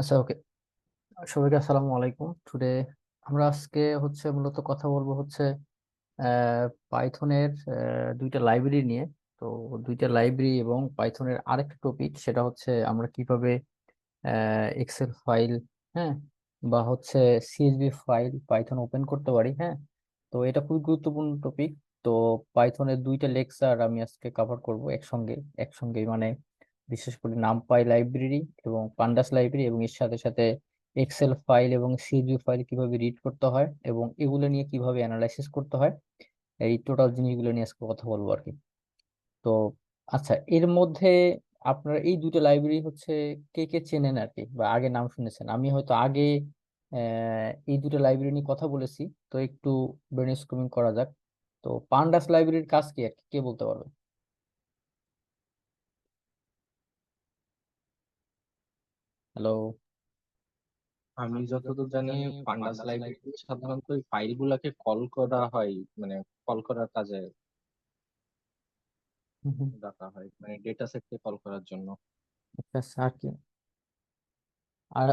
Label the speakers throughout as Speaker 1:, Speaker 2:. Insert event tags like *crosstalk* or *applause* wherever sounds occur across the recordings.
Speaker 1: আচ্ছা ওকে। সবাইকে আসসালামু আলাইকুম। টুডে আমরা আজকে হচ্ছে মূলত কথা বলব হচ্ছে পাইথনের দুইটা লাইব্রেরি নিয়ে। তো দুইটা লাইব্রেরি এবং পাইথনের আরেকটা টপিক সেটা হচ্ছে আমরা কীভাবে এক্সেল ফাইল হ্যাঁ বা হচ্ছে সিএসবি ফাইল পাইথন ওপেন করতে পারি হ্যাঁ। তো এটা খুবই গুরুত্বপূর্ণ টপিক তো পাইথনের দুইটা লেকচার আমি আজকে কভার করব একসঙ্গে। একসঙ্গে মানে বিশেষ করে নামপাই লাইব্রেরি এবং পান্ডাস লাইব্রেরি এবং এর সাথে সাথে এক্সেল ফাইল এবং সিএসভি ফাইল কীভাবে রিড করতে হয় এবং এগুলো নিয়ে কীভাবে অ্যানালাইসিস করতে হয়, এই টোটাল জিনিসগুলো নিয়ে আজকে কথা বলব আর কি। তো আচ্ছা এর মধ্যে আপনারা এই দুটো লাইব্রেরি হচ্ছে কে কে চেনেন আর কি বা আগে নাম শুনেছেন? আমি হয়তো আগে এই দুটো লাইব্রেরি নিয়ে কথা বলেছি, তো একটু ব্রেনস্টর্মিং করা যাক। তো পান্ডাস লাইব্রেরির কাজ কি আর কি? কে বলতে পারবে? হ্যালো
Speaker 2: আমি যতদূর জানি পান্ডাস লাইব্রেরি সাধারণত ওই ফাইল গুলাকে কল করা হয় মানে কল করার কাজে ডাকা হয় মানে ডেটা সেটকে কল করার জন্য।
Speaker 1: আচ্ছা আর কি আর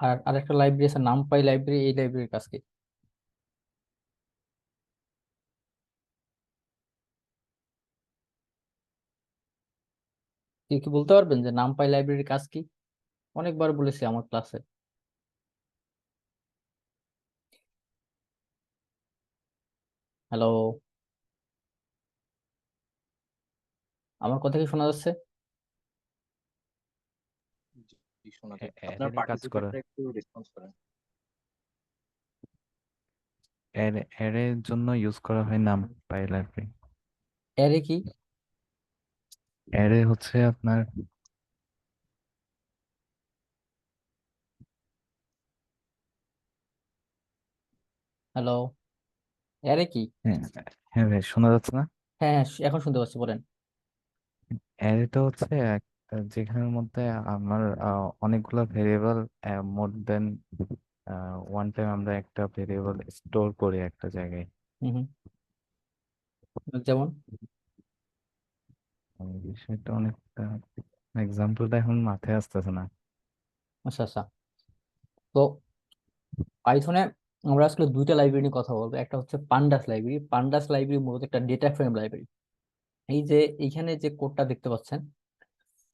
Speaker 1: আর আরেকটা লাইব্রেরি আছে নামপাই লাইব্রেরি এই লাইব্রেরির কাজ কি? কি কি বলতে পারবেন যে নামপাই লাইব্রেরির কাজ কি? অনেকবার বলেছি আমার ক্লাসে। হ্যালো? আমার কথা কি শোনা যাচ্ছে?
Speaker 2: শোনা যায় আপনার পার্টিসিপেন্টরা একটু রেসপন্স করেন।
Speaker 3: অ্যারে এর জন্য ইউজ করা হয় নাম পাই লাইব্রেরি
Speaker 1: অ্যারে কি?
Speaker 3: অ্যারে হচ্ছে আপনার
Speaker 1: হ্যালো অ্যারে কি?
Speaker 3: হ্যাঁ হ্যাঁ ভাই শোনা যাচ্ছে না?
Speaker 1: হ্যাঁ হ্যাঁ এখন শুনতে পাচ্ছি বলেন।
Speaker 3: অ্যারেটা হচ্ছে একটা যেখানের মধ্যে আমার আহ, অনেকগুলো variable more than one time আমরা একটা ভেরিয়েবল স্টোর করি একটা জায়গায়।
Speaker 1: হুম হুম। যেমন?
Speaker 3: এই বিষয়টা অনেকটা এক্সাম্পলটা এখন মাথায় আসতেছে না।
Speaker 1: আচ্ছা আচ্ছা। তো পাইথনে আমরা আসলে দুইটা লাইব্রেরি নিয়ে কথা বলব। একটা হচ্ছে পান্ডাস লাইব্রেরি পান্ডাস লাইব্রেরি মূলত একটা ডেটা ফ্রেম লাইব্রেরি এই যে এইখানে যে কোডটা দেখতে পাচ্ছেন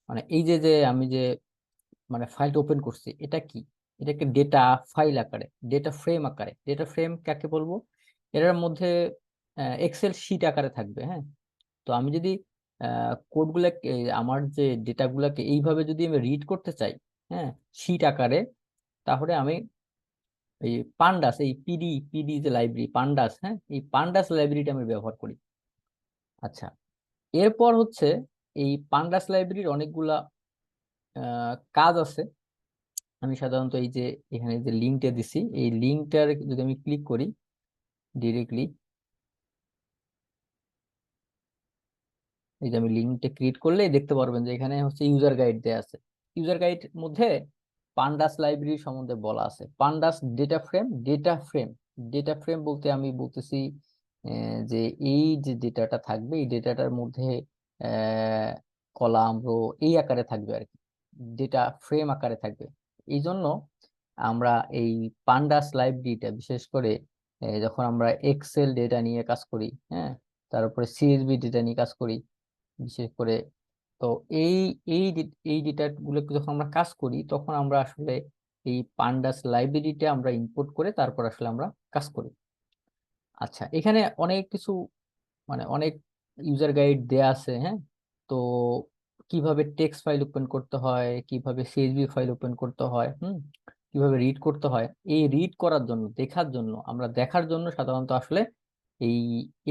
Speaker 1: মানে এই যে যে আমি যে মানে ফাইলটা ওপেন করছি, এটা কি? এটা একটা ডেটা ফাইল আকারে ডেটা ফ্রেম আকারে। ডেটা ফ্রেম কাকে বলব? এটার মধ্যে এক্সেল শিট আকারে থাকবে হ্যাঁ? তো আমি যদি কোডগুলোকে আমার যে ডেটাগুলোকে এইভাবে যদি আমি রিড করতে চাই হ্যাঁ শিট আকারে, তাহলে আমি এই পান্ডাস, এই পিডি পিডি যে লাইব্রেরি পান্ডাস হ্যাঁ? এই পান্ডাস লাইব্রেরিটা আমি ব্যবহার করি। আচ্ছা এরপর হচ্ছে এই পান্ডাস লাইব্রেরির অনেকগুলা কাজ আছে। আমি সাধারণত এই যে এখানে যে লিঙ্কটা দিছি, এই লিঙ্কটার যদি আমি ক্লিক করি ডিরেক্টলি এই যে আমি লিঙ্কটা ক্রিয়েট করলে দেখতে পারবেন যে এখানে হচ্ছে ইউজার গাইড দেয়া আছে। ইউজার গাইড মধ্যে পান্ডাস লাইব্রেরি সম্বন্ধে বলা আছে। Pandas data frame data frame data frame বলতে আমি বলতেছি যে এই যে ডেটাটা থাকবে, এই ডেটাটার মধ্যে কলাম রো এই আকারে থাকবে আর কি। ডেটা ফ্রেম আকারে থাকবে। এই জন্য আমরা এই পান্ডাস লাইব্রেরিটা বিশেষ করে যখন আমরা এক্সেল ডেটা নিয়ে কাজ করি হ্যাঁ তারপরে সিএসবি ডেটা নিয়ে কাজ করি, বিশেষ করে তো এই এই এই ডেটাগুলোকে যখন আমরা কাজ করি, তখন আমরা আসলে এই পান্ডাস লাইব্রেরিটা আমরা ইম্পোর্ট করে তারপর আসলে আমরা কাজ করি। আচ্ছা এখানে অনেক কিছু মানে অনেক ইউজার গাইড দেয়া আছে হ্যাঁ? তো কীভাবে টেক্সট ফাইল ওপেন করতে হয়, কীভাবে সিএসভি ফাইল ওপেন করতে হয়, হুম? কীভাবে রিড করতে হয়, এই রিড করার জন্য, দেখার জন্য, আমরা দেখার জন্য সাধারণত আসলে এই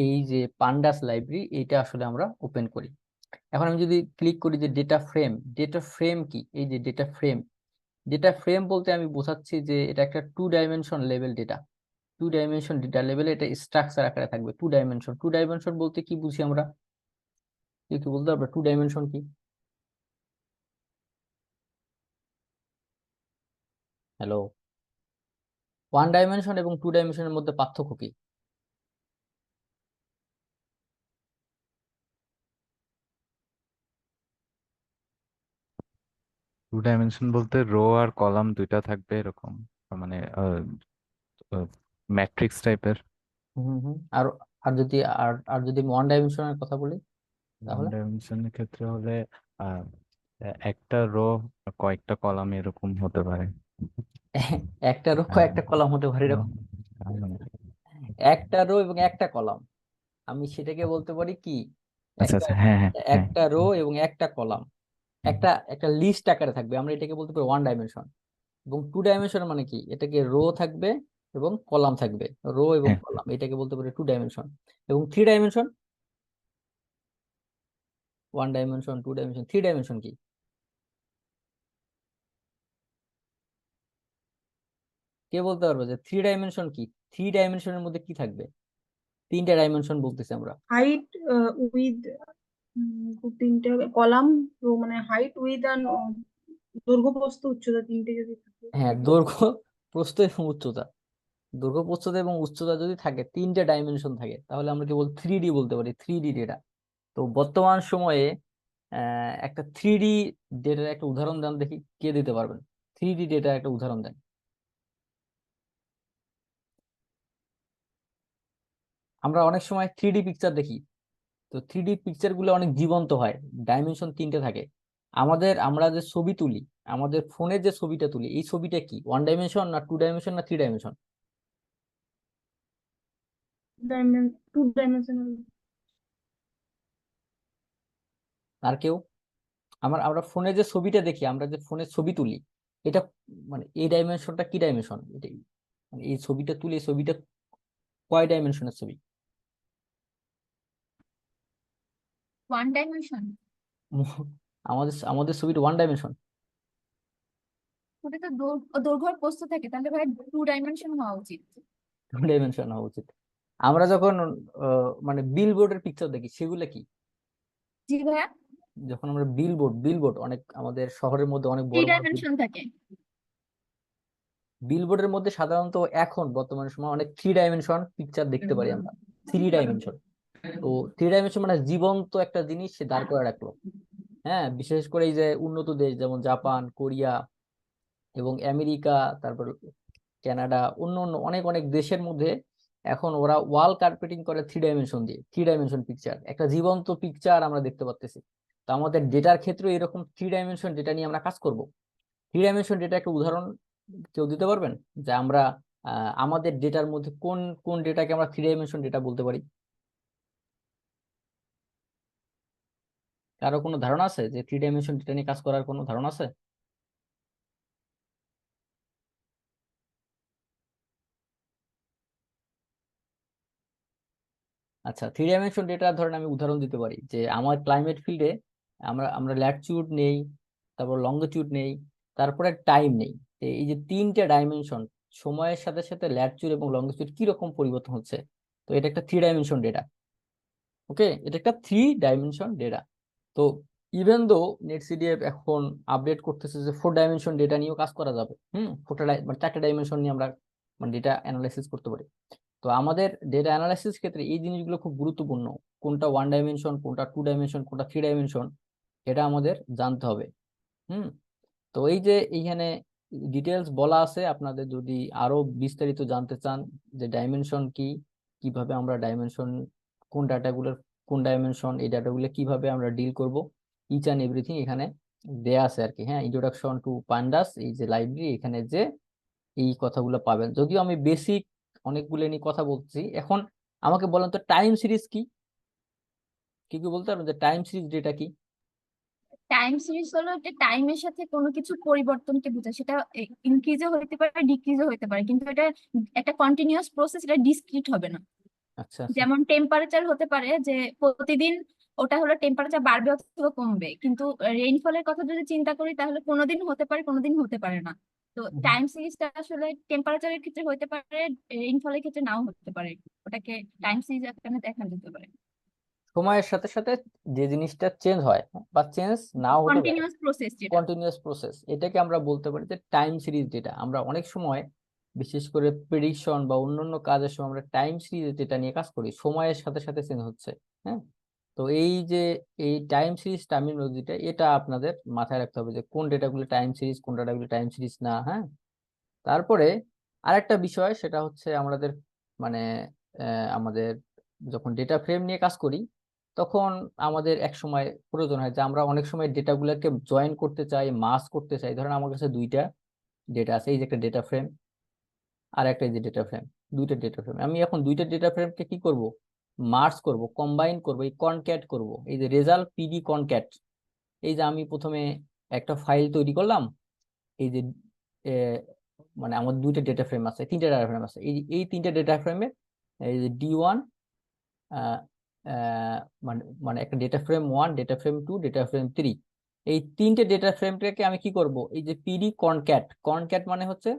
Speaker 1: এই যে পান্ডাস লাইব্রেরি এইটা আসলে আমরা ওপেন করি। এখন আমি যদি ক্লিক করি যে ডেটা ফ্রেম ডেটা ফ্রেম কি? এই যে ডেটা ফ্রেম ডেটা ফ্রেম বলতে আমি বোঝাচ্ছি যে এটা একটা two dimension level data two dimension data লেভেলে এটা স্ট্রাকচার আকারে থাকবে টু ডাইমেনশন টু ডাইমেনশন বলতে কি বুঝি আমরা? কি বলতে পারবে? টু ডাইমেনশন কি? হ্যালো ওয়ান ডাইমেনশন এবং টু ডাইমেনশনের মধ্যে পার্থক্য কি?
Speaker 3: টু ডাইমেনশন বলতে রো আর কলাম দুইটা থাকবে এরকম। মানে ম্যাট্রিক্স টাইপের
Speaker 1: হুম হুম আর আর যদি আর আর যদি ওয়ান ডাইমেনশনের কথা বলি
Speaker 3: ওয়ান
Speaker 1: তাহলে
Speaker 3: ডাইমেনশনের ক্ষেত্রে হলে একটা রো কয়েকটা কলাম এরকম হতে পারে। *laughs*
Speaker 1: একটা রো
Speaker 3: হ্যাঁ,
Speaker 1: একটা কলাম হতে পারে এরকম। *laughs* একটা রো এবং একটা কলাম আমি সেটাকে বলতে পারি কি?
Speaker 3: আচ্ছা আচ্ছা। হ্যাঁ হ্যাঁ হ্যাঁ।
Speaker 1: একটা রো এবং একটা কলাম একটা একটা লিস্ট আকারে থাকবে। আমরা এটাকে বলতে পারি ওয়ান ডাইমেনশন এবং টু ডাইমেনশন মানে কি? এটাকে রো থাকবে এবং কলাম থাকবে। রো এবং
Speaker 3: হ্যাঁ।
Speaker 1: কলাম এটাকে বলতে পারি টু ডাইমেনশন এবং three dimension one dimension two dimension three dimension কি? কে বলতে পারবে যে থ্রি ডাইমেনশন কি? থ্রি ডাইমেনশনের মধ্যে কি থাকবে? তিনটা ডাইমেনশন বলতেছি আমরা।
Speaker 4: হাইট উইথ তিনটে কলাম মানে হাইট উইথ আর দৈর্ঘ্য প্রস্থ উচ্চতা তিনটে যদি থাকে।
Speaker 1: হ্যাঁ দৈর্ঘ্য প্রস্থ এবং উচ্চতা। দৈর্ঘ্য প্রস্থতা এবং উচ্চতা যদি থাকে, তিনটে ডাইমেনশন থাকে, তাহলে আমরা কেবল থ্রি ডি বলতে পারি থ্রি ডি ডেটা তো বর্তমান সময়ে একটা থ্রি ডি ডেটার একটা উদাহরণ দেন দেখি, কে দিতে পারবেন? থ্রি ডি ডেটার একটা উদাহরণ দেন। আমরা অনেক সময় থ্রি ডি পিকচার দেখি। তো থ্রি ডি পিকচারগুলো অনেক জীবন্ত হয় ডাইমেনশন তিনটে থাকে। আমাদের আমরা যে ছবি তুলি আমাদের ফোনের যে ছবিটা তুলি এই ছবিটা কি? ওয়ান ডাইমেনশন না টু ডাইমেনশন না থ্রি ডাইমেনশন
Speaker 4: টু ডাইমেনশনাল
Speaker 1: আর কেউ? আমার আমরা ফোনে যে ছবিটা দেখি আমরা যে ফোনে ছবি তুলি এটা মানে এই ডাইমেনশনটা কি ডাইমেনশন মানে এই ছবিটা তুলি এই ছবিটা কয় ডাইমেনশনের ছবি?
Speaker 5: ওয়ান ডাইমেনশন *laughs*
Speaker 1: আমাদের আমাদের ছবিটা ওয়ান ডাইমেনশন
Speaker 5: ওটা তো দৈর্ঘ্য আর প্রস্থ থাকে তাহলে ভাই টু ডাইমেনশন হওয়া উচিত।
Speaker 1: টু ডাইমেনশন হওয়া উচিত। আমরা যখন মানে বিলবোর্ডের পিকচার দেখি সেগুলো কি?
Speaker 5: জি ভাইয়া?
Speaker 1: যখন আমরা বিলবোর্ড বিলবোর্ড অনেক আমাদের শহরের মধ্যে অনেক বড়
Speaker 5: ডাইমেনশন থাকে।
Speaker 1: বিলবোর্ডের মধ্যে সাধারণত এখন বর্তমান সময় অনেক থ্রি ডাইমেনশন পিকচার দেখতে পারি আমরা। থ্রি ডাইমেনশন তো থ্রি ডাইমেনশন মানে জীবন্ত একটা জিনিস সে দাঁড় করে রাখল। হ্যাঁ বিশেষ করে এই যে উন্নত দেশ যেমন জাপান, কোরিয়া এবং আমেরিকা, তারপর কানাডা, অন্য অন্য অনেক অনেক দেশের মধ্যে এখন ওরা ওয়াল কার্পেটিং করে থ্রি ডাইমেনশন দিয়ে থ্রি ডাইমেনশন পিকচার একটা জীবন্ত পিকচার আমরা দেখতে পাচ্তেছি তো আমাদের ডেটার ক্ষেত্রে এরকম থ্রি ডাইমেনশন ডেটা নিয়ে আমরা কাজ করব থ্রি ডাইমেনশন ডেটা একটা উদাহরণ কেউ দিতে পারবেন? যে আমরা আমাদের ডেটার মধ্যে কোন কোন ডেটাকে আমরা থ্রি ডাইমেনশন ডেটা বলতে পারি? কারও কোনো ধারণা আছে যে থ্রি ডাইমেনশন ডেটা নিয়ে কাজ করার কোনো ধারণা আছে? আচ্ছা থ্রি ডাইমেনশন ডেটা ধরেন আমি উদাহরণ দিতে পারি যে আমার ক্লাইমেট ফিল্ডে আমরা আমরা ল্যাটিটিউড নেই, তারপর লঙ্গিটিউড নেই, তারপরে টাইম নেই। এই যে তিনটে ডাইমেনশন সময়ের সাথে সাথে ল্যাটিটিউড এবং লঙ্গিটিউড কি রকম পরিবর্তন হচ্ছে? তো এটা একটা থ্রি ডাইমেনশন ডেটা ওকে এটা একটা থ্রি ডাইমেনশন ডেটা তো ইভেন দো নেট নেটসিডিএফ এখন আপডেট করতেছে যে ফোর ডাইমেনশন ডেটা নিয়েও কাজ করা যাবে, হুম? ফোরটা মানে চারটা ডাইমেনশন নিয়ে আমরা মানে ডেটা অ্যানালাইসিস করতে পারি। তো আমাদের ডেটা অ্যানালাইসিস ক্ষেত্রে এই জিনিসগুলো খুব গুরুত্বপূর্ণ। কোনটা ওয়ান ডাইমেনশন কোনটা টু ডাইমেনশন কোনটা থ্রি ডাইমেনশন এটা আমাদের জানতে হবে, হুম? তো এই যে এইখানে ডিটেলস বলা আছে, আপনাদের যদি আরও বিস্তারিত জানতে চান যে ডাইমেনশন কি, কীভাবে আমরা ডাইমেনশন কোন ডাটাগুলোর কোন ডাইমেনশন এই ডাটাগুলো কীভাবে আমরা ডিল করব ইচ অ্যান্ড এভরিথিং এখানে দেয়া আছে আর কি হ্যাঁ ইন্ট্রোডাকশন টু পান্ডাস এই যে লাইব্রেরি এখানে যে এই কথাগুলো পাবেন। যদিও আমি বেসিক অনেকগুলো নিয়ে কথা বলছি, এখন আমাকে বলেন তো টাইম সিরিজ কি? কি কি বলতে পারবেন? যে টাইম সিরিজ ডেটা কি?
Speaker 5: টাইম সিরিজ হলো একটা টাইমের সাথে কোনো কিছু পরিবর্তনকে বোঝায়। সেটা ইনক্রিজও হতে পারে ডিক্রিজও হতে পারে। কিন্তু এটা একটা কন্টিনিউয়াস প্রসেস এটা ডিসক্রিট হবে না। যেমন টেম্পারেচার হতে পারে যে প্রতিদিন ওটা হলো টেম্পারেচার বাড়বে অথবা কমবে। কিন্তু রেইনফলের কথা যদি চিন্তা করি তাহলে কোনোদিন হতে পারে কোনোদিন হতে পারে না। তো টাইম সিরিজটা আসলে টেম্পারেচারের ক্ষেত্রে হতে পারে রেইনফলের ক্ষেত্রে নাও হতে পারে। ওটাকে টাইম সিরিজ আকারে দেখা যেতে পারে।
Speaker 1: সময়ের সাথে সাথে যে জিনিসটা চেঞ্জ হয় বা চেঞ্জ নাও হতে পারে
Speaker 5: কন্টিনিউয়াস প্রসেস যেটা।
Speaker 1: কন্টিনিউয়াস প্রসেস এটাকে আমরা বলতে পারি যে টাইম সিরিজ যেটা। আমরা অনেক সময় বিশেষ করে প্রেডিকশন বা অন্যান্য কাজের সময় আমরা টাইম সিরিজ ডেটা নিয়ে কাজ করি, সময়ের সাথে সাথে চেঞ্জ হচ্ছে হ্যাঁ? তো এই যে, এই টাইম সিরিজ টার্মিনোলজিটা এটা আপনাদের মাথায় রাখতে হবে যে, কোন ডেটাগুলো টাইম সিরিজ কোন ডেটাগুলো টাইম সিরিজ না হ্যাঁ? তারপরে আরেকটা বিষয়, সেটা হচ্ছে আমাদের মানে আমাদের যখন ডেটা ফ্রেম নিয়ে কাজ করি, তখন আমাদের এক সময় প্রয়োজন হয় যে, আমরা অনেক সময় ডেটাগুলোকে জয়েন করতে চাই মাস করতে চাই। ধরেন আমার কাছে দুইটা ডেটা আছে, এই যে একটা ডেটা ফ্রেম আর একটা যে ডেটা ফ্রেম দুইটা ডেটা ফ্রেম আমি এখন দুইটা ডেটা ফ্রেমকে কি করব? মার্জ করব কম্বাইন করব, এই কনক্যাট করব। এই যে রেজাল্ট পিডি কনক্যাট এই যে আমি প্রথমে একটা ফাইল তৈরি করলাম, এই যে মানে আমার দুইটা ডেটা ফ্রেম আছে, তিনটা ডেটা ফ্রেম আছে। এই এই তিনটা ডেটা ফ্রেমে এই যে ডি ওয়ান মানে মানে একটা data frame one data frame two data frame three এই তিনটে ডেটা ফ্রেমটাকে আমি কি করব? এই যে পিডি কনক্যাট কনক্যাট মানে হচ্ছে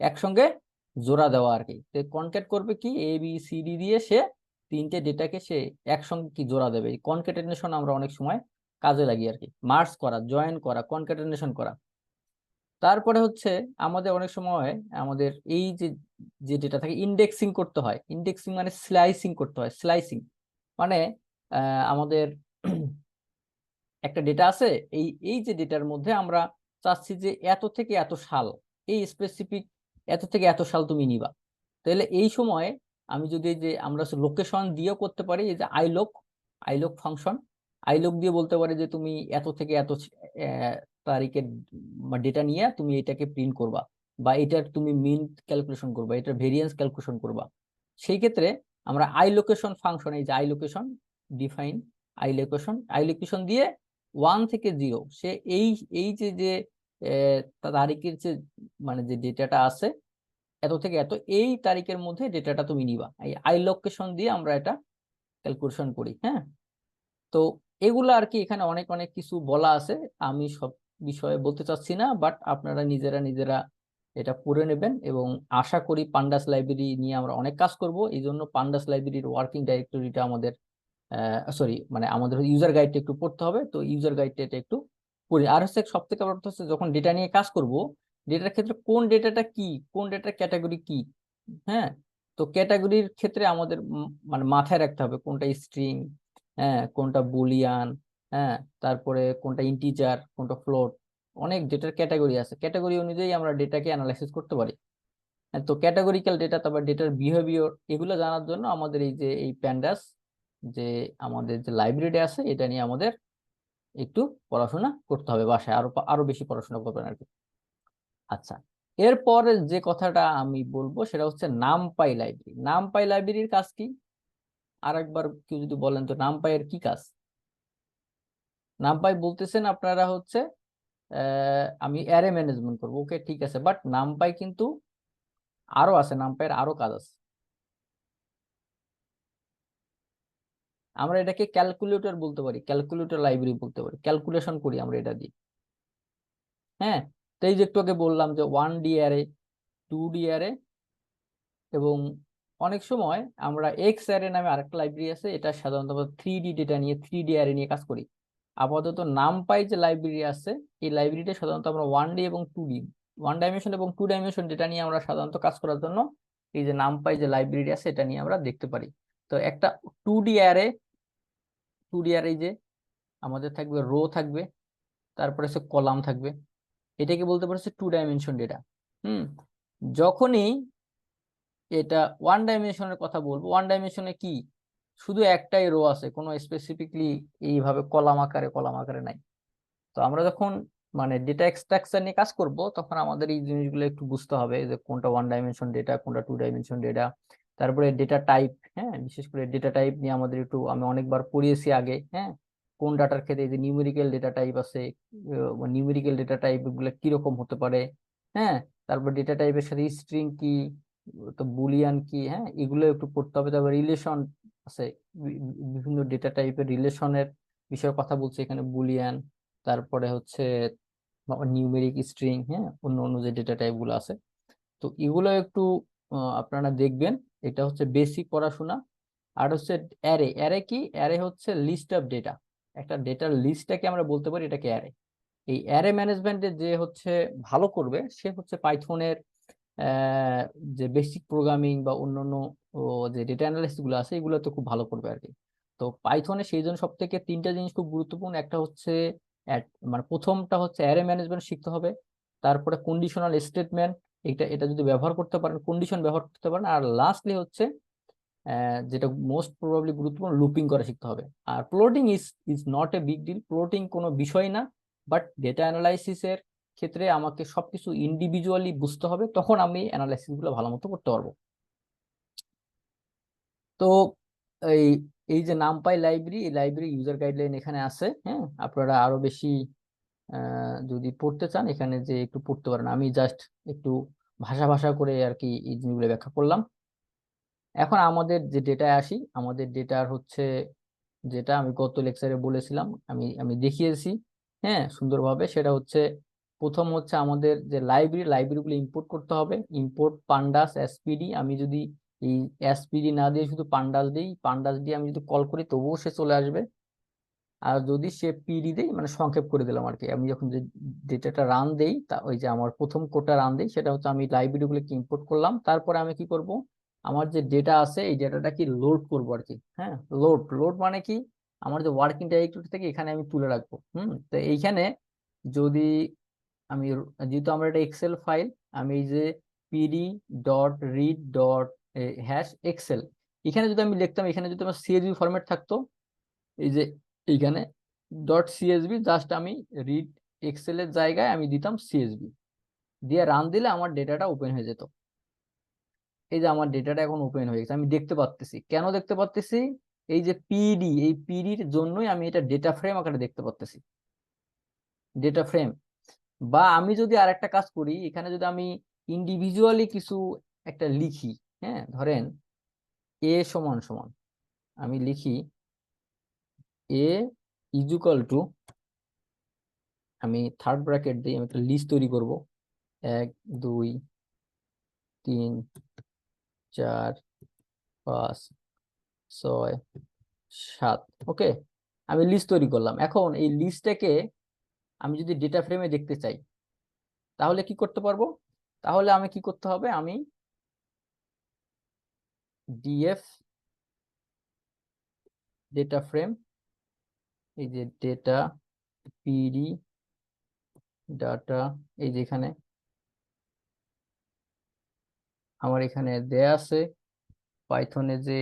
Speaker 1: একসঙ্গে জোড়া দেওয়া আর কি তো কনক্যাট করবে কি? এ বি সি ডি দিয়ে সে তিনটে ডেটাকে সে একসঙ্গে কি জোড়া দেবে? এই কনক্যাটেনেশন আমরা অনেক সময় কাজে লাগি আর কি মার্জ করা জয়েন করা কনক্যাটেনেশন করা। তারপরে হচ্ছে আমাদের অনেক সময় আমাদের এই যে যে ডেটা থাকে ইন্ডেক্সিং করতে হয়। ইন্ডেক্সিং মানে স্লাইসিং করতে হয় স্লাইসিং মানে আমাদের একটা ডেটা আছে, এই এই যে ডেটার মধ্যে আমরা চাচ্ছি যে এত থেকে এত সাল, এই স্পেসিফিক এত থেকে এত সাল তুমি নিবা। তাহলে এই সময় আমি যদি যে আমরা লোকেশন দিয়েও করতে পারি, এই যে আইলোক আইলোক ফাংশন আইলোক দিয়ে বলতে পারি যে তুমি এত থেকে এত তারিখের ডেটা নিয়ে তুমি এটাকে প্রিন্ট করবা বা এটার তুমি মিন ক্যালকুলেশন করবা, এটার ভেরিয়েন্স ক্যালকুলেশন করবা। সেই ক্ষেত্রে আমরা আই লোকেশন ফাংশন এই যে I location define I location I location দিয়ে ওয়ান থেকে জিরো সে এই এই যে যে তারিখের যে মানে যে ডেটাটা আছে, এত থেকে এত, এই তারিখের মধ্যে ডেটাটা তুমি নিবা। এই আই লোকেশন দিয়ে আমরা এটা ক্যালকুলেশন করি হ্যাঁ? তো এগুলো আর কি এখানে অনেক অনেক কিছু বলা আছে। আমি সব বিষয়ে বলতে চাচ্ছি না, বাট আপনারা নিজেরা নিজেরা এটা পড়ে নেবেন এবং আশা করি পান্ডাস লাইব্রেরি নিয়ে আমরা অনেক কাজ করব। এই জন্য পান্ডাস লাইব্রেরির ওয়ার্কিং ডাইরেক্টরিটা আমাদের সরি মানে আমাদের ইউজার গাইডটা একটু পড়তে হবে। তো ইউজার গাইডটা এটা একটু পড়ি আর হচ্ছে সব থেকে বড় হচ্ছে যখন ডেটা নিয়ে কাজ করব ডেটার ক্ষেত্রে কোন ডেটাটা কি কোন ডেটার ক্যাটাগরি কি হ্যাঁ? তো ক্যাটাগরির ক্ষেত্রে আমাদের মানে মাথায় রাখতে হবে কোনটা স্ট্রিং হ্যাঁ কোনটা বুলিয়ান হ্যাঁ তারপরে কোনটা ইন্টিজার কোনটা ফ্লোট অনেক ডেটার ক্যাটাগরি আছে। ক্যাটাগরি অনুযায়ী আমরা ডেটাকে অ্যানালাইসিস করতে পারি। হ্যাঁ, তো ক্যাটাগরিক্যাল ডেটা তারপর ডেটার বিহেভিয়র এগুলো জানার জন্য আমাদের এই যে এই প্যান্ডাস যে আমাদের যে লাইব্রেরি আছে এটা নিয়ে আমাদের একটু পড়াশোনা করতে হবে বাসায়, আরও আরও বেশি পড়াশোনা করবেন আর কি আচ্ছা এরপরে যে কথাটা আমি বলব সেটা হচ্ছে নামপাই লাইব্রেরি। নামপাই লাইব্রেরির কাজ কি? আর একবার কেউ যদি বলেন তো নামপাই এর কি কাজ? নামপাই বলতেছেন আপনারা হচ্ছে আমি অ্যারে ম্যানেজমেন্ট করব। ওকে, ঠিক আছে, বাট নামপাই কিন্তু আরও আছে, নামপাইয়ের আরও কাজ আছে। আমরা এটাকে ক্যালকুলেটর বলতে পারি ক্যালকুলেটর লাইব্রেরি বলতে পারি। ক্যালকুলেশন করি আমরা এটা দিয়ে। হ্যাঁ? তো এই যে একটু আগে বললাম যে one D array two D array এবং অনেক সময় আমরা এক্স অ্যারে নামে আরেকটা লাইব্রেরি আছে, এটা সাধারণত আমরা থ্রি ডি ডেটা নিয়ে থ্রি ডি অ্যারে নিয়ে কাজ করি। আপাতত নামপাই যে লাইব্রেরি আছে, এই লাইব্রেরিটা সাধারণত আমরা ওয়ান ডি এবং টু ডি ওয়ান ডাইমেনশন এবং টু ডাইমেনশন ডেটা নিয়ে আমরা সাধারণত কাজ করার জন্য এই যে নামপাই যে লাইব্রেরি আছে, এটা নিয়ে আমরা দেখতে পারি। তো একটা টু ডি অ্যারে টু এই যে, আমাদের থাকবে রো থাকবে, তারপরে হচ্ছে কলাম থাকবে। এটাকে বলতে পারছে টু ডাইমেনশন ডেটা হুম? যখনই এটা ওয়ান ডাইমেনশনের কথা বলব ওয়ান ডাইমেনশনে কি? শুধু একটাই রো আছে, কোনো স্পেসিফিকলি এইভাবে কলাম আকারে কলাম আকারে নাই। তো আমরা যখন মানে ডেটা এক্সট্রাকচার নিয়ে কাজ করব, তখন আমাদের এই জিনিসগুলো একটু বুঝতে হবে যে কোনটা ওয়ান ডাইমেনশন ডেটা কোনটা টু ডাইমেনশন ডেটা তারপরে ডেটা টাইপ হ্যাঁ বিশেষ করে ডেটা টাইপ নিয়ে আমাদের একটু আমি অনেকবার পড়িয়েছি আগে হ্যাঁ কোন ডাটার ক্ষেত্রে যে নিউমেরিক্যাল ডেটা টাইপ আছে নিউমেরিক্যাল ডেটা টাইপ এগুলো কীরকম হতে পারে হ্যাঁ তারপর ডেটা টাইপের সাথে স্ট্রিং কি, তো বুলিয়ান কি হ্যাঁ এগুলো একটু পড়তে হবে। তারপর রিলেশন আছে বিভিন্ন ডেটা টাইপের রিলেশনের বিষয়ে কথা বলছে এখানে বুলিয়ান তারপরে হচ্ছে নিউমেরিক স্ট্রিং হ্যাঁ অন্য অন্য যে ডেটা টাইপগুলো আছে। তো এগুলো একটু আপনারা দেখবেন। এটা হচ্ছে বেসিক পড়াশোনা। আর হচ্ছে অ্যারে অ্যারে কি? অ্যারে হচ্ছে লিস্ট অফ ডেটা একটা ডেটার লিস্টটাকে আমরা বলতে পারি, এটাকে অ্যারে এই অ্যারে ম্যানেজমেন্টে যে হচ্ছে ভালো করবে, সে হচ্ছে পাইথনের যে বেসিক প্রোগ্রামিং বা অন্যান্য যে ডেটা অ্যানালিসিসগুলো আছে, এগুলো তো খুব ভালো করবে আর কি তো পাইথনে সেই জন্য সব থেকে তিনটা জিনিস খুব গুরুত্বপূর্ণ। একটা হচ্ছে মানে প্রথমটা হচ্ছে অ্যারে ম্যানেজমেন্ট শিখতে হবে। তারপরে কন্ডিশনাল স্টেটমেন্ট এটা এটা যদি ব্যবহার করতে পারেন কন্ডিশন ব্যবহার করতে পারেন, আর লাস্টলি হচ্ছে যেটা মোস্ট প্রবাবলি গুরুত্বপূর্ণ লুপিং করা শিখতে হবে। আর plotting is is not a big deal plotting কোনো বিষয় না বাট ডেটা অ্যানালাইসিসের ক্ষেত্রে আমাকে সবকিছু ইন্ডিভিজুয়ালি বুঝতে হবে, তখন আমি অ্যানালাইসিসগুলো ভালো মতো করতে পারব। তো এই এই যে নামপাই লাইব্রেরি এই লাইব্রেরি ইউজার গাইডলাইন এখানে আছে হ্যাঁ? আপনারা আরও বেশি যদি পড়তে চান, এখানে যে একটু পড়তে পারেন। আমি জাস্ট একটু ভাষা ভাষা করে আর কি এই জিনিসগুলো ব্যাখ্যা করলাম। এখন আমাদের যে ডেটায় আসি, আমাদের ডেটার হচ্ছে যেটা আমি গত লেকচারে বলেছিলাম, আমি আমি দেখিয়েছি হ্যাঁ সুন্দরভাবে। সেটা হচ্ছে প্রথম হচ্ছে আমাদের যে লাইব্রেরি লাইব্রেরিগুলো ইম্পোর্ট করতে হবে। ইম্পোর্ট পান্ডাস এসপিডি আমি যদি এই এসপিডি না দিয়ে শুধু পান্ডাস দিই পান্ডাস দিয়ে আমি যদি কল করি, তবুও সে চলে আসবে। আর যদি সে পিডি দেই মানে সংক্ষেপ করে দিলাম আর কি আমি যখন যে ডেটাটা রান দেই, তা ওই যে আমার প্রথম কোডটা রান দেই, সেটা হচ্ছে আমি লাইব্রেরিগুলোকে ইম্পোর্ট করলাম। তারপরে আমি কি করব? আমার যে ডেটা আছে, এই ডেটাটা কি লোড করব আর কি হ্যাঁ লোড লোড মানে কি? আমার যে ওয়ার্কিং ডাইরেক্টরি থেকে এখানে আমি তুলে রাখব। হুম, তো এইখানে যদি আমি যেহেতু আমার এটা এক্সেল ফাইল আমি এই যে PD dot read dot hash Excel এখানে যদি আমি লিখতাম, এখানে যদি আমার সিএসভি ফরম্যাট থাকতো, এই যে এইখানে ডট সিএসবি জাস্ট আমি রিড এক্সেল এর জায়গায় আমি দিতাম সিএসবি দিয়ে রান দিলে আমার ডেটাটা ওপেন হয়ে যেত। এই যে আমার ডেটাটা এখন ওপেন হয়ে গেছে, আমি দেখতে পাচ্তেছি কেন দেখতে পাচ্তেছি এই যে পিডি এই পিডির জন্যই আমি এটা ডেটা ফ্রেম আকারে দেখতে পাচ্তেছি ডেটা ফ্রেম বা আমি যদি আরেকটা কাজ করি, এখানে যদি আমি ইন্ডিভিজুয়ালি কিছু একটা লিখি হ্যাঁ ধরেন এ সমান সমান, আমি লিখি এ ইজুকাল টু আমি থার্ড ব্র্যাকেট দিই আমি একটা লিস্ট তৈরি করব। এক, দুই, তিন, চার, পাঁচ, ছয়, সাত। ওকে? আমি লিস্ট তৈরি করলাম। এখন এই লিস্টটাকে আমি যদি ডেটা ফ্রেমে দেখতে চাই, তাহলে কি করতে পারব? তাহলে আমি কি করতে হবে? আমি ডিএফ ডেটা ফ্রেম এই যে ডেটা পিডি ডাটা এই যেখানে আমার এখানে দেয়া আছে পাইথনে যে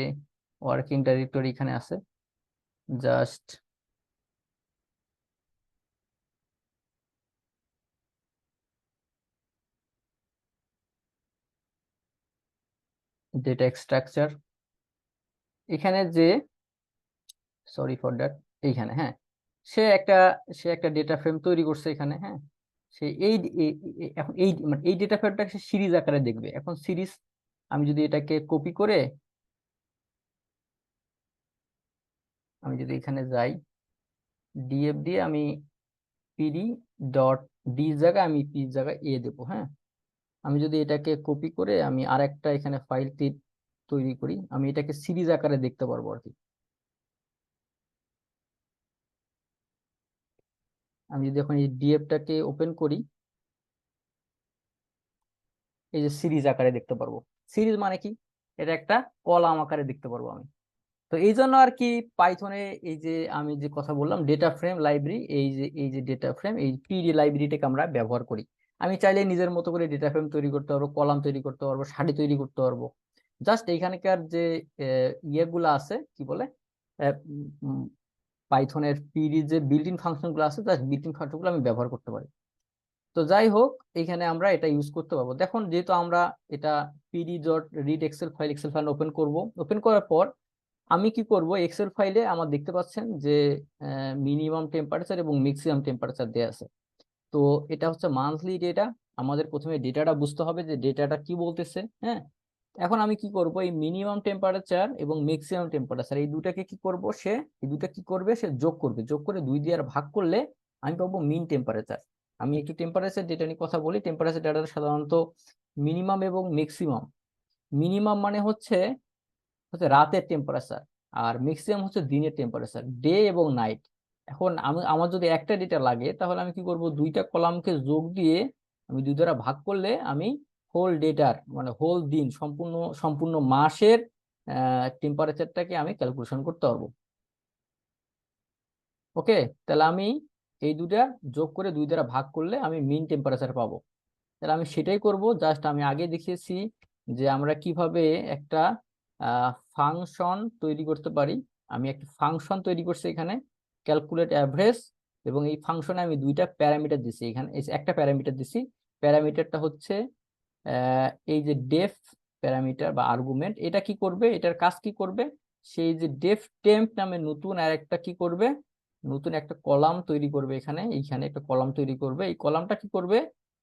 Speaker 1: ওয়ার্কিং ডাইরেক্টরি এখানে আছে জাস্ট ডেটা স্ট্রাকচার এখানে যে সরি ফর দ্যাট এইখানে হ্যাঁ? সে একটা সে একটা ডেটা ফ্রেম তৈরি করছে এখানে হ্যাঁ? সে এই এখন এই মানে এই ডেটা ফ্রেমটাকে সে সিরিজ আকারে দেখবে। এখন সিরিজ আমি যদি এটাকে কপি করে, আমি যদি এখানে যাই ডিএফ দিয়ে আমি পিডি ডট ডি জায়গায় আমি পি জায়গায় এ দেবো হ্যাঁ? আমি যদি এটাকে কপি করে আমি আরেকটা এখানে ফাইল তৈরি করি, আমি এটাকে সিরিজ আকারে দেখতে পারব আর কি। আমি যদি এখন এই ডিএফটাকে ওপেন করি, এই যে সিরিজ আকারে দেখতে পারব। সিরিজ মানে কি? এটা একটা কলাম আকারে দেখতে পারব আমি। তো এই জন্য আর কি পাইথনে এই যে আমি যে কথা বললাম ডেটা ফ্রেম লাইব্রেরি এই যে এই যে ডেটা ফ্রেম এই পিডি লাইব্রেরিটাকে আমরা ব্যবহার করি। আমি চাইলে নিজের মতো করে ডেটা ফ্রেম তৈরি করতে পারব, কলাম তৈরি করতে পারব, সারি তৈরি করতে পারব। জাস্ট এইখানকার যে ইয়েগুলো আছে, কি বলে? পাইথনের পিডি যে বিল্ট ইন ফাংশনগুলো আছে, তার বিল্ট ইন ফাংশনগুলো আমি ব্যবহার করতে পারি। তো যাই হোক, এখানে আমরা এটা ইউজ করতে পারব। দেখুন, যেহেতু আমরা এটা PD dot read Excel file Excel file open করব ওপেন করার পর আমি কি করব? এক্সেল ফাইলে আমার দেখতে পাচ্ছেন যে মিনিমাম টেম্পারেচার এবং ম্যাক্সিমাম টেম্পারেচার দেয়া আছে। তো এটা হচ্ছে মান্থলি ডেটা আমাদের প্রথমে ডেটাটা বুঝতে হবে যে ডেটাটা কি বলতেছে হ্যাঁ? এখন আমি কি করব? এই মিনিমাম টেম্পারেচার এবং ম্যাক্সিমাম টেম্পারেচার এই দুটাকে কি করব? সে, এই দুটা কি করবে? সে যোগ করবে। যোগ করে দুই দিয়ে আর ভাগ করলে আমি পাবো মিন টেম্পারেচার আমি একটু টেম্পারেচার ডেটা নিয়ে কথা বলি। টেম্পারেচার ডেটাটা সাধারণত মিনিমাম এবং ম্যাক্সিমাম মিনিমাম মানে হচ্ছে হচ্ছে রাতের টেম্পারেচার আর ম্যাক্সিমাম হচ্ছে দিনের টেম্পারেচার ডে এবং নাইট এখন আমি, আমার যদি একটা ডেটা লাগে, তাহলে আমি কি করব? দুইটা কলামকে যোগ দিয়ে আমি দুই দ্বারা ভাগ করলে আমি হোল ডেটার মানে হোল দিন, সম্পূর্ণ সম্পূর্ণ মাসের টেম্পারেচারটাকে আমি ক্যালকুলেশন করতে পারব। ওকে তাহলে আমি এই দুটা যোগ করে দুই দ্বারা ভাগ করলে আমি মিন টেম্পারেচার পাবো। তাহলে আমি সেটাই করব। জাস্ট আমি আগে দেখিয়েছি যে আমরা কীভাবে একটা ফাংশন তৈরি করতে পারি। আমি একটা ফাংশন তৈরি করছি এখানে ক্যালকুলেট অ্যাভারেজ এবং এই ফাংশনে আমি দুইটা প্যারামিটার দিছি। এখানে একটা প্যারামিটার দিছি। প্যারামিটারটা হচ্ছে এই যে ডেফ প্যারামিটার বা আর্গুমেন্ট এটা কি করবে? এটার কাজ কি করবে? সেই যে ডেফ টেম্প নামে নতুন আর একটা কি করবে? নতুন একটা কলাম তৈরি করবে এখানে, এইখানে একটা কলাম তৈরি করবে। এই কলামটা কি করবে?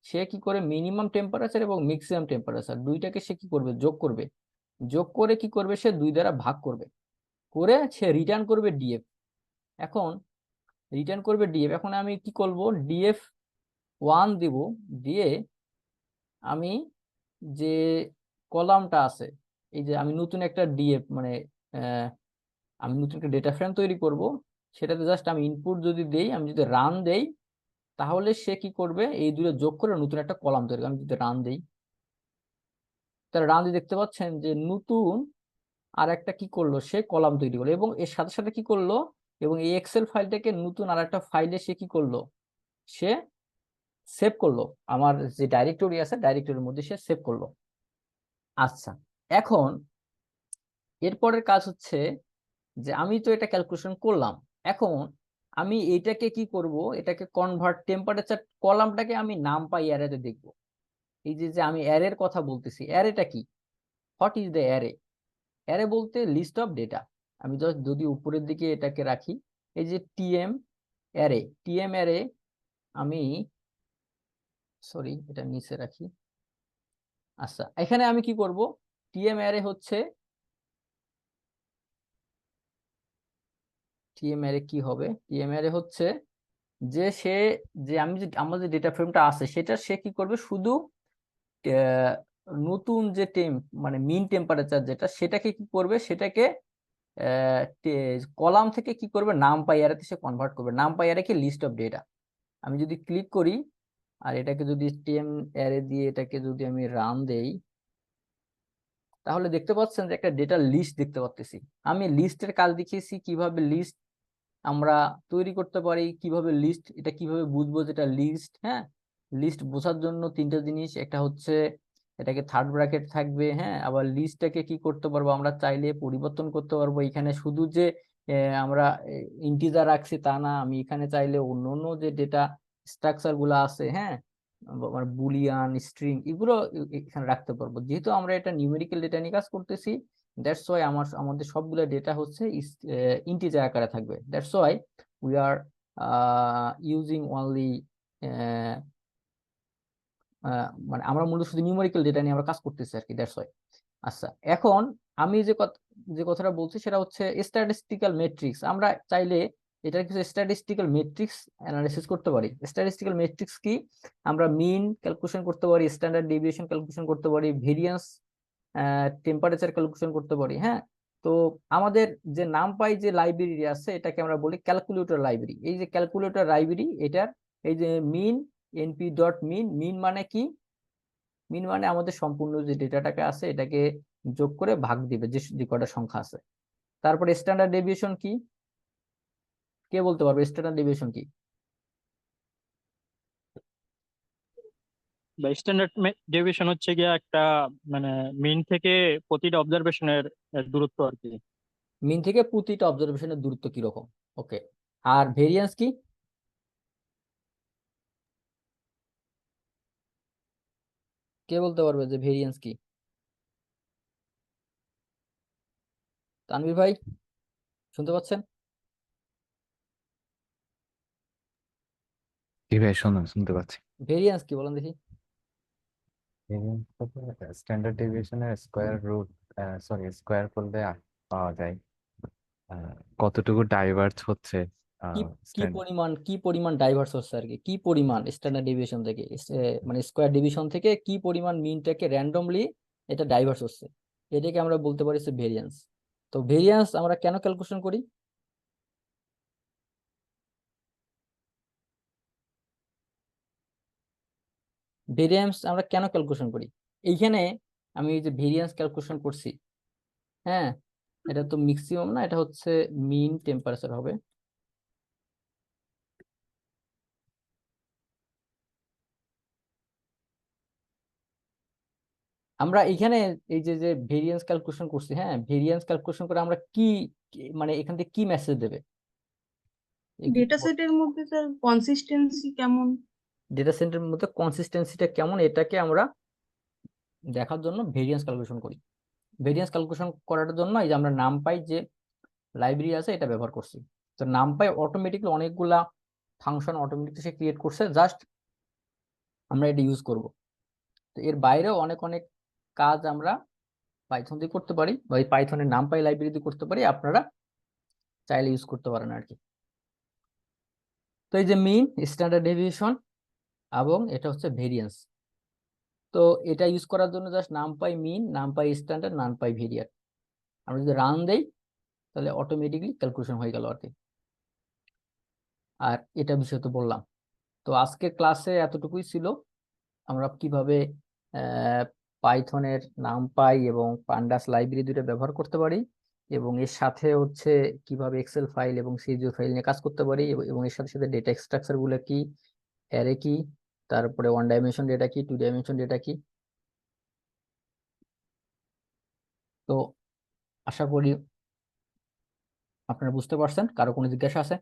Speaker 1: সে কি করে? মিনিমাম টেম্পারেচার এবং ম্যাক্সিমাম টেম্পারেচার দুইটাকে সে কি করবে? যোগ করবে। যোগ করে কি করবে? সে দুই দ্বারা ভাগ করবে। করে সে রিটার্ন করবে ডিএফ এখন রিটার্ন করবে ডিএফ এখন আমি কি করব? ডিএফ ওয়ান দিব। দিয়ে আমি যে কলামটা আছে, এই যে আমি নতুন একটা ডিএফ মানে আমি নতুন একটা ডেটা ফ্রেম তৈরি করব, সেটাতে জাস্ট আমি ইনপুট যদি দেই, আমি যদি রান দেই, তাহলে সে কি করবে? এই দুটো যোগ করে নতুন একটা কলাম তৈরি। আমি যদি রান দেই, তাহলে রান দিয়ে দেখতে পাচ্ছেন যে নতুন আর একটা কি করল? সে কলাম তৈরি করল এবং এর সাথে সাথে কি করল? এবং এই এক্সেল ফাইলটাকে নতুন আর একটা ফাইলে সে কি করল? সে সেভ করল। আমার যে ডাইরেক্টরি আছে ডাইরেক্টরির মধ্যে সে সেভ করল। আচ্ছা এখন এরপরের কাজ হচ্ছে যে আমি তো এটা ক্যালকুলেশন করলাম। এখন আমি এটাকে কি করব? এটাকে কনভার্ট টেম্পারেচার কলামটাকে আমি নাম পাই অ্যারেতে দেখব। এই যে যে আমি অ্যারের কথা বলতেছি অ্যারেটা কি? What is the array array বলতে লিস্ট অফ ডেটা আমি জাস্ট যদি উপরের দিকে এটাকে রাখি, এই যে টিএম অ্যারে টিএম অ্যারে আমি সরি এটা নিচে রাখি। আচ্ছা এখানে আমি কি করব? টিএম অ্যারে হচ্ছে টিএম অ্যারে কি হবে? টিএম অ্যারে হচ্ছে যে সে, যে আমি যে, আমার যে ডেটা ফ্রেমটা আছে, সেটা সে কি করবে? শুধু নতুন যে টেম মানে মিন টেম্পারেচার যেটা, সেটাকে কি করবে? সেটাকে কলাম থেকে কি করবে? নাম পাই অ্যারেতে সে কনভার্ট করবে। নাম পাই অ্যারে কি লিস্ট অফ ডেটা আমি যদি ক্লিক করি আর এটাকে যদি টেম অ্যারে দিয়ে এটাকে যদি আমি রান দেই, তাহলে দেখতে পাচ্ছেন যে একটা ডেটা লিস্ট দেখতে পাচ্ছি আমি লিস্টের কাজ দেখিয়েছি, কীভাবে লিস্ট আমরা তৈরি করতে পারি, কীভাবে লিস্ট এটা কীভাবে বুঝব যেটা লিস্ট হ্যাঁ? লিস্ট বোঝার জন্য তিনটা জিনিস, একটা হচ্ছে এটাকে থার্ড ব্র্যাকেট থাকবে হ্যাঁ? আবার লিস্টটাকে কি করতে পারব, আমরা চাইলে পরিবর্তন করতে পারব। এখানে শুধু যে আমরা ইন্টিজার রাখছি তা না, আমি এখানে চাইলে অন্য অন্য যে ডেটা স্ট্রাকচারগুলো আছে হ্যাঁ? মানে বুলিয়ান, স্ট্রিং এগুলো এখানে রাখতে পারব। যেহেতু আমরা এটা নিউমেরিক্যাল ডেটা নিয়ে কাজ করতেছি দ্যাটস ওয়াই আমার, আমাদের সবগুলো ডেটা হচ্ছে ইন্টিজার আকারে থাকবে। That's why we are using only মানে আমরা মূলত শুধু নিউমেরিক্যাল ডেটা নিয়ে আমরা কাজ করতেছি আর কি দ্যাটস ওয়াই আচ্ছা এখন আমি যে কথা যে কথাটা বলছি সেটা হচ্ছে স্ট্যাটিস্টিক্যাল মেট্রিক্স আমরা চাইলে এটার কিছু স্ট্যাটিস্টিক্যাল মেট্রিক্স অ্যানালাইসিস করতে পারি। স্ট্যাটিস্টিক্যাল মেট্রিক্স কি? আমরা মিন ক্যালকুলেশন করতে পারি স্ট্যান্ডার্ড ডেভিয়েশন ক্যালকুলেশন করতে পারি ভেরিয়েন্স টেম্পারেচার ক্যালকুলেশন করতে পারি হ্যাঁ? তো আমাদের যে নামপাই যে লাইব্রেরি আছে, এটাকে আমরা বলি ক্যালকুলেটর লাইব্রেরি এই যে ক্যালকুলেটর লাইব্রেরি এটার এই যে মিন এনপি ডট মিন মিন মানে কি? মিন মানে আমাদের সম্পূর্ণ যে ডেটাটাকে আছে, এটাকে যোগ করে ভাগ দিবে, যে যে কটা সংখ্যা আছে। তারপরে স্ট্যান্ডার্ড ডেভিয়েশন কি? কে বলতে পারবে? স্ট্যান্ডার্ড ডেভিয়েশন কি?
Speaker 6: বা স্ট্যান্ডার্ড ডেভিয়েশন হচ্ছে গিয়ে একটা মানে মিন থেকে প্রতিটা অবজারভেশনের দূরত্ব আর কি।
Speaker 1: মিন থেকে প্রতিটা অবজারভেশনের দূরত্ব কীরকম? ওকে আর ভেরিয়েন্স কি? কে বলতে পারবে যে ভেরিয়েন্স কি? তানভীর ভাই শুনতে পাচ্ছেন?
Speaker 3: জি ভাই শোনো শুনতে পাচ্ছি
Speaker 1: ভেরিয়েন্স কি বলেন দেখি
Speaker 3: স্ট্যান্ডার্ড ডেভিয়েশনের স্কোয়ার রুট সরি স্কোয়ার করলে পাওয়া যায়. আহ, কতটুকু ডাইভার্জ হচ্ছে?
Speaker 1: কি
Speaker 3: আহ,
Speaker 1: কি পরিমাণ কি পরিমাণ ডাইভার্স হচ্ছে আর কি? কি পরিমাণ স্ট্যান্ডার্ড ডেভিয়েশন থেকে? মানে স্কোয়ার ডিভিশন থেকে কি পরিমাণ মিনটাকে র্যান্ডমলি এটা ডাইভার্স হচ্ছে? এটাকে আমরা বলতে পারি ভেরিয়েন্স তো ভেরিয়েন্স আমরা কেন ক্যালকুলেশন করি? ভেরিয়ান্স আমরা কেন ক্যালকুলেশন করি? এইখানে আমি যে ভেরিয়েন্স ক্যালকুলেশন করছি হ্যাঁ? এটা তো ম্যাক্সিমাম না, এটা হচ্ছে মিন টেম্পারেচার হবে। আমরা এখানে এই যে যে ভেরিয়েন্স ক্যালকুলেশন করছি হ্যাঁ? ভেরিয়েন্স ক্যালকুলেশন করে আমরা কি মানে এখান থেকে কি মেসেজ দেবে?
Speaker 4: ডেটা সেটের মধ্যে স্যার কনসিস্টেন্সি কেমন?
Speaker 1: ডেটা সেন্টারের মধ্যে কনসিস্টেন্সিটা কেমন, এটাকে আমরা দেখার জন্য ভেরিয়েন্স ক্যালকুলেশন করি। ভেরিয়েন্স ক্যালকুলেশন করার জন্য এই যে আমরা নাম পাই যে লাইব্রেরি আছে, এটা ব্যবহার করছি। তো নাম পাই অটোমেটিকলি অনেকগুলা ফাংশন অটোমেটিকলি সে ক্রিয়েট করছে জাস্ট আমরা এটা ইউজ করব। তো এর বাইরেও অনেক অনেক কাজ আমরা পাইথন দিয়ে করতে পারি, বা এই পাইথনের নাম পাই লাইব্রেরি দিয়ে করতে পারি, আপনারা চাইলে ইউজ করতে পারেন আর কি। তো এই যে মিন স্ট্যান্ডার্ড ডেভিয়েশন এবং এটা হচ্ছে ভেরিয়েন্স তো এটা ইউজ করার জন্য জাস্ট নাম পাই মিন নাম পাই স্ট্যান্ডার্ড নাম পাই ভেরিয়ার আমরা যদি রান দেই, তাহলে অটোমেটিকলি ক্যালকুলেশন হয়ে গেল আর কি আর এটা বিষয় তো বললাম। তো আজকের ক্লাসে এতটুকুই ছিল। আমরা কীভাবে পাইথনের নাম পাই এবং পান্ডাস লাইব্রেরি দুটো ব্যবহার করতে পারি এবং এর সাথে হচ্ছে কীভাবে এক্সেল ফাইল এবং সিজিও ফাইল নিয়ে কাজ করতে পারি এবং- এর সাথে সাথে ডেটা স্ট্রাকচারগুলো কি অ্যারে কি তারপরে ওয়ান ডাইমেনশন ডেটা কি টু ডাইমেনশন ডেটা কি? তো আশা করি আপনারা বুঝতে পারছেন, কারও কোনো জিজ্ঞাসা আছে?